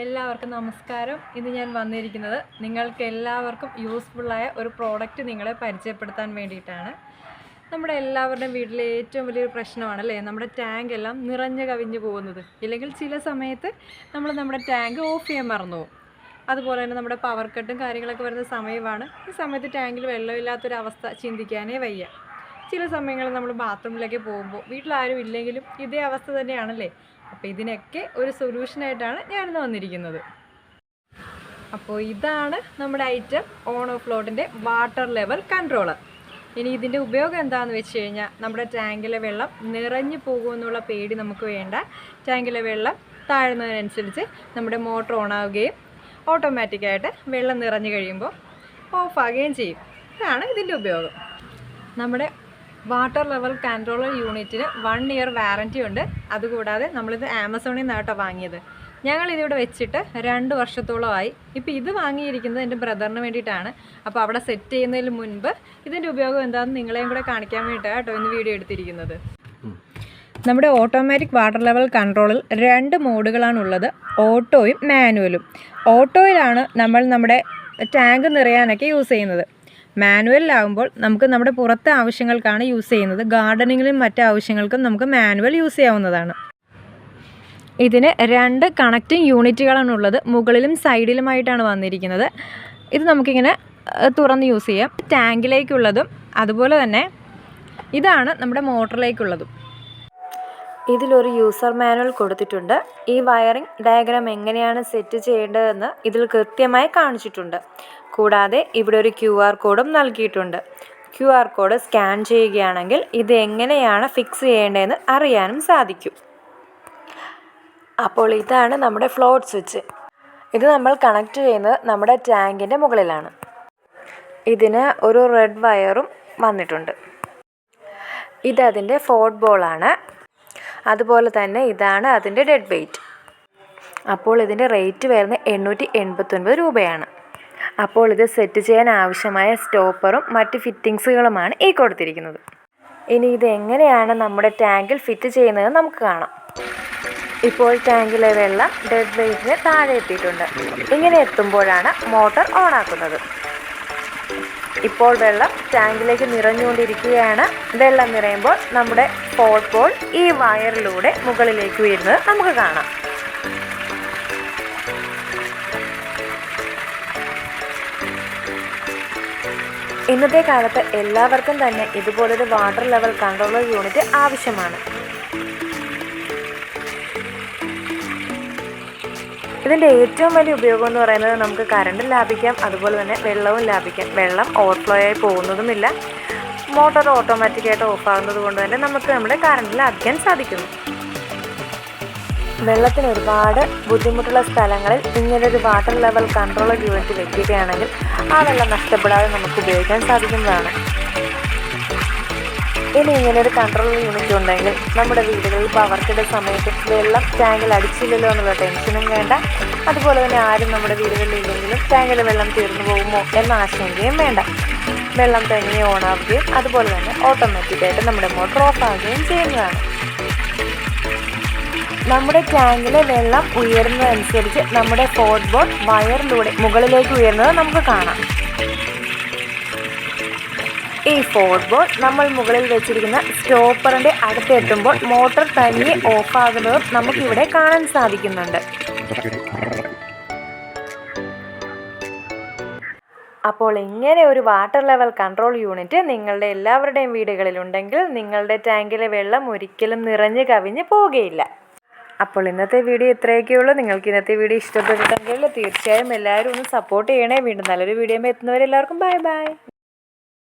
എല്ലാവർക്കും നമസ്കാരം. ഇന്ന് ഞാൻ വന്നിരിക്കുന്നത് നിങ്ങൾക്ക് എല്ലാവർക്കും യൂസ്ഫുള്ളായ ഒരു പ്രോഡക്റ്റ് നിങ്ങളെ പരിചയപ്പെടുത്താൻ വേണ്ടിയിട്ടാണ്. നമ്മുടെ എല്ലാവരുടെയും വീട്ടിലെ ഏറ്റവും വലിയൊരു പ്രശ്നമാണ് അല്ലേ നമ്മുടെ ടാങ്ക് എല്ലാം നിറഞ്ഞു കവിഞ്ഞു പോകുന്നത്. ഇല്ലെങ്കിൽ ചില സമയത്ത് നമ്മൾ നമ്മുടെ ടാങ്ക് ഓഫ് ചെയ്യാൻ മറന്നു പോകും. അതുപോലെ തന്നെ നമ്മുടെ പവർ കട്ടും കാര്യങ്ങളൊക്കെ വരുന്ന സമയമാണ്. ഈ സമയത്ത് ടാങ്കിൽ വെള്ളമില്ലാത്തൊരവസ്ഥ ചിന്തിക്കാനേ വയ്യ. ചില സമയങ്ങളിൽ നമ്മൾ ബാത്റൂമിലൊക്കെ പോകുമ്പോൾ വീട്ടിലാരും ഇല്ലെങ്കിലും ഇതേ അവസ്ഥ തന്നെയാണല്ലേ? അപ്പോൾ ഇതിനൊക്കെ ഒരു സൊല്യൂഷനായിട്ടാണ് ഞാനിന്ന് വന്നിരിക്കുന്നത്. അപ്പോൾ ഇതാണ് നമ്മുടെ ഐറ്റം ഓൺ ഓഫ് ലോഡിന്റെ വാട്ടർ ലെവൽ കൺട്രോളർ ഇനി ഇതിന്റെ ഉപയോഗം എന്താണെന്ന് വെച്ച് കഴിഞ്ഞാൽ നമ്മുടെ ടാങ്കിലെ വെള്ളം നിറഞ്ഞു പോകുമെന്നുള്ള പേടി നമുക്ക് വേണ്ട. ടാങ്കിലെ വെള്ളം താഴുന്നതിനനുസരിച്ച് നമ്മുടെ മോട്ടർ ഓണാവുകയും ഓട്ടോമാറ്റിക്കായിട്ട് വെള്ളം നിറഞ്ഞു കഴിയുമ്പോൾ ഓഫാകുകയും ചെയ്യും. ഇതാണ് ഇതിന്റെ ഉപയോഗം. നമ്മുടെ വാട്ടർ ലെവൽ കൺട്രോളർ യൂണിറ്റിന് വൺ ഇയർ വാറന്റി ഉണ്ട്. അതുകൂടാതെ നമ്മളിത് ആമസോണിൽ നിന്നാട്ടോ വാങ്ങിയത്. ഞങ്ങൾ ഇതിവിടെ വെച്ചിട്ട് രണ്ട് വർഷത്തോളമായി. ഇപ്പോൾ ഇത് വാങ്ങിയിരിക്കുന്നത് എന്റെ ബ്രദറിന് വേണ്ടിയിട്ടാണ്. അപ്പോൾ അവിടെ സെറ്റ് ചെയ്യുന്നതിന് മുൻപ് ഇതിന്റെ ഉപയോഗം എന്താണെന്ന് നിങ്ങളെയും കൂടെ കാണിക്കാൻ വേണ്ടിയിട്ടാണ് കേട്ടോ ഇന്ന് വീഡിയോ എടുത്തിരിക്കുന്നത്. നമ്മുടെ ഓട്ടോമാറ്റിക് വാട്ടർ ലെവൽ കൺട്രോളിൽ രണ്ട് മോഡുകളാണുള്ളത് ഓട്ടോയും മാനുവലും. ഓട്ടോയിലാണ് നമ്മൾ നമ്മുടെ ടാങ്ക് നിറയാനൊക്കെ യൂസ് ചെയ്യുന്നത്. മാനുവലിലാകുമ്പോൾ നമുക്ക് നമ്മുടെ പുറത്തെ ആവശ്യങ്ങൾക്കാണ് യൂസ് ചെയ്യുന്നത്. ഗാർഡനിങ്ങിലും മറ്റ് ആവശ്യങ്ങൾക്കും നമുക്ക് മാനുവൽ യൂസ് ചെയ്യാവുന്നതാണ്. ഇതിന് രണ്ട് കണക്റ്റിംഗ് യൂണിറ്റുകളാണ് ഉള്ളത് മുകളിലും സൈഡിലുമായിട്ടാണ് വന്നിരിക്കുന്നത്. ഇത് നമുക്കിങ്ങനെ തുറന്ന് യൂസ് ചെയ്യാം. ടാങ്കിലേക്കുള്ളതും അതുപോലെ തന്നെ ഇതാണ് നമ്മുടെ മോട്ടറിലേക്കുള്ളതും. ഇതിലൊരു യൂസർ മാനുവൽ കൊടുത്തിട്ടുണ്ട്. ഈ വയറിംഗ് ഡയഗ്രാം എങ്ങനെയാണ് സെറ്റ് ചെയ്യേണ്ടതെന്ന് ഇതിൽ കൃത്യമായി കാണിച്ചിട്ടുണ്ട്. കൂടാതെ ഇവിടെ ഒരു ക്യു ആർ കോഡും നൽകിയിട്ടുണ്ട്. ക്യു ആർ കോഡ് സ്കാൻ ചെയ്യുകയാണെങ്കിൽ ഇത് എങ്ങനെയാണ് ഫിക്സ് ചെയ്യേണ്ടതെന്ന് അറിയാനും സാധിക്കും. അപ്പോൾ ഇതാണ് നമ്മുടെ ഫ്ലോട്ട് സ്വിച്ച് ഇത് നമ്മൾ കണക്ട് ചെയ്യുന്നത് നമ്മുടെ ടാങ്കിന്റെ മുകളിലാണ്. ഇതിന് ഒരു റെഡ് വയറും വന്നിട്ടുണ്ട്. ഇതതിന്റെ ഫോർട്ട് ബോളാണ് അതുപോലെ തന്നെ ഇതാണ് അതിന്റെ ഡെഡ് വെയ്റ്റ് അപ്പോൾ ഇതിന്റെ റേറ്റ് വരുന്നത് എണ്ണൂറ്റി എൺപത്തൊൻപത് രൂപയാണ്. അപ്പോൾ ഇത് സെറ്റ് ചെയ്യാൻ ആവശ്യമായ സ്റ്റോപ്പറും മറ്റ് ഫിറ്റിങ്സുകളുമാണ് ഈ കൊടുത്തിരിക്കുന്നത്. ഇനി ഇത് എങ്ങനെയാണ് നമ്മുടെ ടാങ്കിൽ ഫിറ്റ് ചെയ്യുന്നത് നമുക്ക് കാണാം. ഇപ്പോൾ ടാങ്കിലെ വെള്ളം ഡെഡ് വെയ്റ്റിന് താഴെ എത്തിയിട്ടുണ്ട്. ഇങ്ങനെ എത്തുമ്പോഴാണ് മോട്ടോർ ഓണാക്കുന്നത്. ഇപ്പോൾ വെള്ളം ടാങ്കിലേക്ക് നിറഞ്ഞുകൊണ്ടിരിക്കുകയാണ്. വെള്ളം നിറയുമ്പോൾ നമ്മുടെ പോൾ പോൾ ഈ വയറിലൂടെ മുകളിലേക്ക് ഉയരുന്നത് നമുക്ക് കാണാം. ഇന്നത്തെ കാലത്ത് എല്ലാവർക്കും തന്നെ ഇതുപോലൊരു വാട്ടർ ലെവൽ കൺട്രോളർ യൂണിറ്റ് ആവശ്യമാണ്. ഇതിന്റെ ഏറ്റവും വലിയ ഉപയോഗം എന്ന് പറയുന്നത് നമുക്ക് കറണ്ട് ലാഭിക്കാം അതുപോലെ തന്നെ വെള്ളവും ലാഭിക്കാം. വെള്ളം ഓവർഫ്ലോ ആയി പോകുന്നതുമില്ല. മോട്ടോർ ഓട്ടോമാറ്റിക്കായിട്ട് ഓഫ് ആകുന്നത് കൊണ്ട് തന്നെ നമുക്ക് നമ്മുടെ കറണ്ട് ലാഭിക്കാൻ സാധിക്കുന്നു. വെള്ളത്തിന് ഒരുപാട് ബുദ്ധിമുട്ടുള്ള സ്ഥലങ്ങളിൽ ഇങ്ങനൊരു വാട്ടർ ലെവൽ കൺട്രോൾ യൂണിറ്റ് വെക്കുകയാണെങ്കിൽ ആ വെള്ളം നഷ്ടപ്പെടാതെ നമുക്ക് ഉപയോഗിക്കാൻ സാധിക്കുന്നതാണ്. ഇനി ഇങ്ങനെ ഒരു കൺട്രോൾ യൂണിറ്റ് ഉണ്ടെങ്കിൽ നമ്മുടെ വീടുകളിൽ പവർക്കിടെ കിട സമയത്ത് വെള്ളം ടാങ്കിൽ അടിച്ചില്ലല്ലോ എന്നുള്ള ടെൻഷനും വേണ്ട. അതുപോലെ തന്നെ ആരും നമ്മുടെ വീടുകളിൽ ഇല്ലെങ്കിലും ടാങ്കിൽ വെള്ളം തീർന്നു പോകുമോ എന്ന ആശങ്കയും വേണ്ട. വെള്ളം തനിയെ ഓണാവുകയും അതുപോലെ തന്നെ ഓട്ടോമാറ്റിക്കായിട്ട് നമ്മുടെ മോട്ടോർ ഓഫ് ആവുകയും ചെയ്യുന്നതാണ്. നമ്മുടെ ടാങ്കിലെ വെള്ളം ഉയരുന്നതനുസരിച്ച് നമ്മുടെ ഫോർട്ട് ബോർഡ് വയറിലൂടെ മുകളിലേക്ക് ഉയരുന്നത് നമുക്ക് കാണാം. ഈ ഫോർട്ട് ബോർഡ് നമ്മൾ മുകളിൽ വെച്ചിരിക്കുന്ന സ്റ്റോപ്പറിന്റെ അടുത്തെത്തുമ്പോൾ മോട്ടോർ തനിയെ ഓഫാകുന്നതും നമുക്കിവിടെ കാണാൻ സാധിക്കുന്നുണ്ട്. അപ്പോൾ ഇങ്ങനെ ഒരു വാട്ടർ ലെവൽ കൺട്രോൾ യൂണിറ്റ് നിങ്ങളുടെ എല്ലാവരുടെയും വീടുകളിലുണ്ടെങ്കിൽ നിങ്ങളുടെ ടാങ്കിലെ വെള്ളം ഒരിക്കലും നിറഞ്ഞു കവിഞ്ഞ് പോവുകയില്ല. അപ്പോൾ ഇന്നത്തെ വീഡിയോ ഇത്രയൊക്കെ ഉള്ളൂ. നിങ്ങൾക്ക് ഇന്നത്തെ വീഡിയോ ഇഷ്ടപ്പെട്ടിട്ടുണ്ടെങ്കിൽ തീർച്ചയായും എല്ലാവരും ഒന്ന് സപ്പോർട്ട് ചെയ്യണേ. വീണ്ടും നല്ലൊരു വീഡിയോ എത്തുന്നവരെല്ലാവർക്കും ബൈ ബൈ